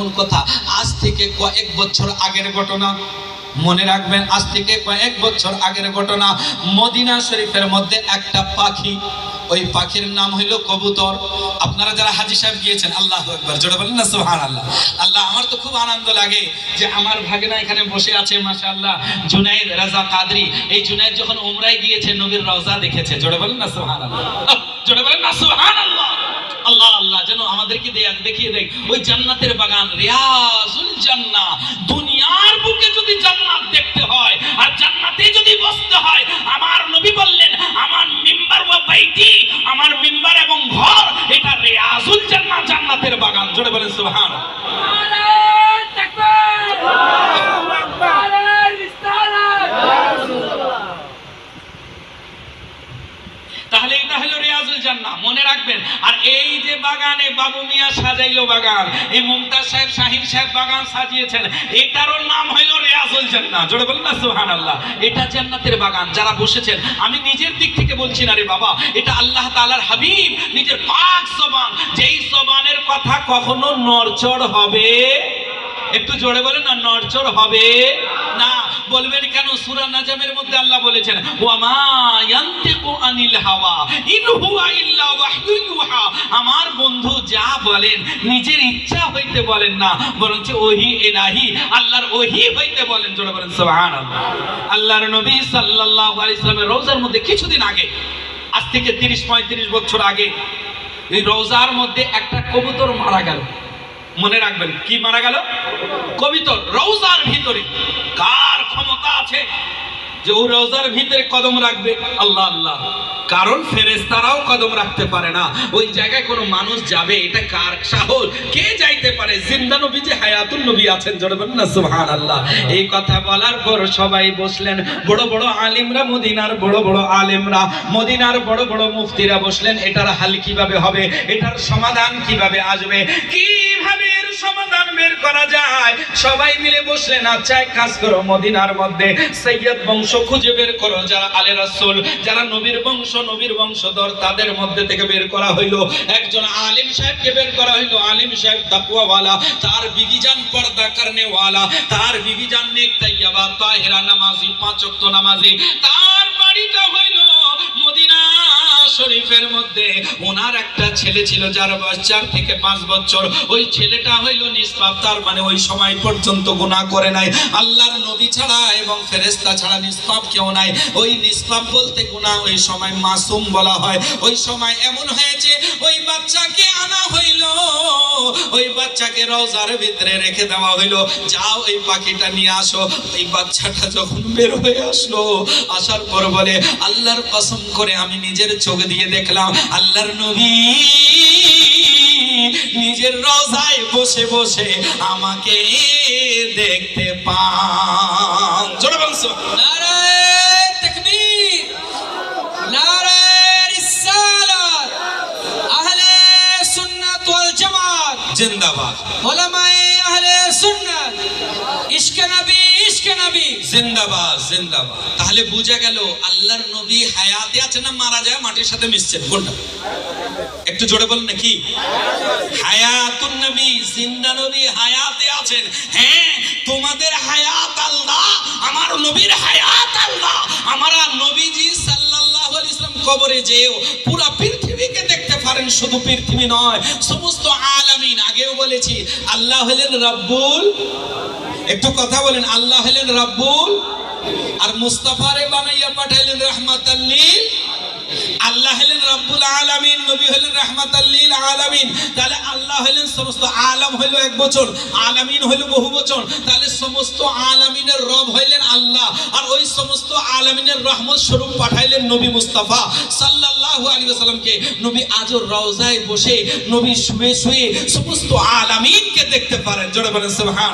কেমন কথা, আজ থেকে কয়েক বছর আগের ঘটনা। মনে রাখবেন, আজ থেকে কয়েক বছর আগের ঘটনা। মদিনা শরীফের মধ্যে একটা পাখি, ওই পাখির নাম হইল কবুতর। আপনারা যারা হাজি সাহেব গিয়েছেন, আল্লাহ একবার জোরে বলেন না সুহান আল্লাহ আল্লাহ আমার তো খুব আনন্দ লাগে যে আমার ভাগনা এখানে বসে আছে মাসা আল্লাহ জুনাইদ রাজা কাদরি, এই জুনাইদ যখন উমরায় গিয়েছে, নবীর রওজা দেখেছে, জোরে বলেন না সুহান আল্লাহ জোরে বলেন না সুহান আল্লাহ যেন আমাদেরকে দেখিয়ে দেখ ওই জান্নাতের বাগান, রিয়াজুল জান্নাহ। দুনিয়ার বুকে যদি জান্নাত দেখতে হয়, আর জান্নাতে যদি বসতে হয়, আমার নবী বললেন, আমার মেম্বার ওয়া বাইতি, আমার মেম্বার এবং ঘর, এটা রিয়াজুল জান্না জান্নাতের বাগান। জোরে বলেন সুবহান নারায়ণ তাকবীর নারায়ণ রিসালাত তাহলে এটা হলো রিয়াজুল জান্নাহ মনে রাখবেন, আর এই যে বাগানে বাবু মিয়া সাজাইলো বাগান, এই মুমতাজ সাহেব, শাহিন সাহেব বাগান সাজিয়েছেন, এটারও নাম হইল রিয়াজুল জান্নাহ জোরে বলেন না, সুবহানাল্লাহ। এটা জান্নাতের বাগান, যারা বসেছেন, আমি নিজের দিক থেকে বলছি না রে বাবা, এটা আল্লাহ তাআলার হাবিব, নিজের পাক জবান। যেই জবানের কথা কখনো নরচড় হবে, একটু জোরে বলেন না, নড়চড় হবে না। বলবেন কেন? সূরা নাজমের মধ্যে আল্লাহ বলেছেন আনিল হাওয়া আমার বন্ধু যা বলেন, নিজের ইচ্ছা হইতে বলেন না, বরঞ্চ ওহি ইলাহি আল্লাহর ওহি হইতে বলেন। জোরে বলেন, সুবহানাল্লাহ। আল্লাহর নবী সাল্লাল্লাহু আলাইহি সাল্লামের রওজার মধ্যে কিছুদিন আগে, আজ থেকে 30 35 বছর আগে, এই রওজার মধ্যে একটা কবুতর মারা গেল। মনে রাখবেন, কি মারা গেল? কবিতর রওজার ভিতরে। কার ক্ষমতা আছে যে ও রওজার ভিতরে কদম রাখবে? আল্লাহ আল্লাহ। কারণ ফেরেশতারাও কদম রাখতে পারে না। ওই জায়গায় কোনো মানুষ যাবে, এটা কার সাহস? কে যাইতে পারে? জিন্দা নবী যে হায়াতুন নবী আছেন জোরে বলেন না? সুবহানাল্লাহ। এই কথা বলার পর সবাই বসলেন। বড় বড় আলিমরা মদিনার, বড় বড় আলেমরা মদিনার বড় বড় মুফতিরা বসলেন। এটার হাল কীভাবে হবে? এটার সমাধান কীভাবে আসবে? কীভাবে সমাধান বের করা যায়। সবাই মিলে বসলেন আচ্ছা এক কাজ করো মদিনার মধ্যে। সৈয়দ বংশ খুঁজে বের করো যারা আলে রাসূল, যারা নবীর বংশ, নবীর বংশধর, তাদের মধ্যে থেকে বের করা হইল। একজন আলিম সাহেবকে বের করা হইল। আলিম সাহেব তাকওয়াওয়ালা, তার বিবিজান পর্দা করনে ওয়ালা তার বিবিজান নেক তাইয়াবা তাহেরা নামাজি, পাঁচ ওয়াক্ত নামাজি। তার বাড়িটা হইল মদিনা শরীফের মধ্যে ওনার একটা ছেলে ছিল যার বয়স চার থেকে পাঁচ বছর। ওই ছেলেটা হইল নিষ্পাপ, তার মানে ওই সময় পর্যন্ত গুণা করে নাই। আল্লাহর নবী ছাড়া এবং ফেরেস্তা ছাড়া নিষ্পাপ কেউ নাই। ওই নিষ্পাপ বলতে গুণা ওই সময় মাসুম বলা হয়। ওই সময় এমন হয়েছে, ওই বাচ্চাকে আনা হইল। ওই বাচ্চাকে রওজার ভিতরে রেখে দেওয়া হইল। যাও এই পাখিটা নিয়ে আসো। ওই বাচ্চাটা যখন বের হয়ে আসলো, আসার পর বলে, আল্লাহর কসম করে আমি নিজের চোখ দিয়ে দেখলাম, আল্লাহর নবী নিজের রোজায় বসে বসে আমাকে দেখতে পান। জোরে বলছো নারায়ণ! জিন্দাবাদ আহলে সুন্নাত। ইশক নবী ইশক নবী। জিন্দাবাদ জিন্দাবাদ। তাহলে বুঝা গেল আল্লাহর নবী হায়াতে আছে না মারা যায় মাটির সাথে মিশছেন কোনটা? একটু জোরে বলেন না কি? হায়াতুন নবী জিন্দা নবী হায়াতে আছেন। হ্যাঁ তোমাদের হায়াত আল্লাহ আমার নবীর হায়াত আল্লাহ। আমার নবীজি সাল্লাল্লাহু আলাইহি ইসলাম কবরে যেও পুরো পারেন শুধু পৃথিবী নয়, সমস্ত আলামিন। আগেও বলেছি, আল্লাহ হলেন রব্বুল। একটু কথা বলেন, আল্লাহ হলেন রব্বুল। আর মুস্তাফারে বানাইয়া পাঠাইলেন রহমাতাল্লিল আল্লাহ হলেন রব্বুল আলামিন, নবী হলেন রহমাতাল্লিল আলামিন। তাহলে আল্লাহ হলেন সমস্ত আলাম হইল এক বছর, আলামিন হইল বহু বছর। তাহলে সমস্ত আলামিনের রব হইলেন আল্লাহ, আর ওই সমস্ত আলামিনের রহমত স্বরূপ পাঠাইলেন নবী মুস্তাফা সাল্লাল্লাহু আলাইহি ওয়াসাল্লামকে। নবী আজও রওজায় বসে, নবী শুয়ে শুয়ে সমস্ত আলামিনকে দেখতে পারেন। জোরে বলেন সুবহান।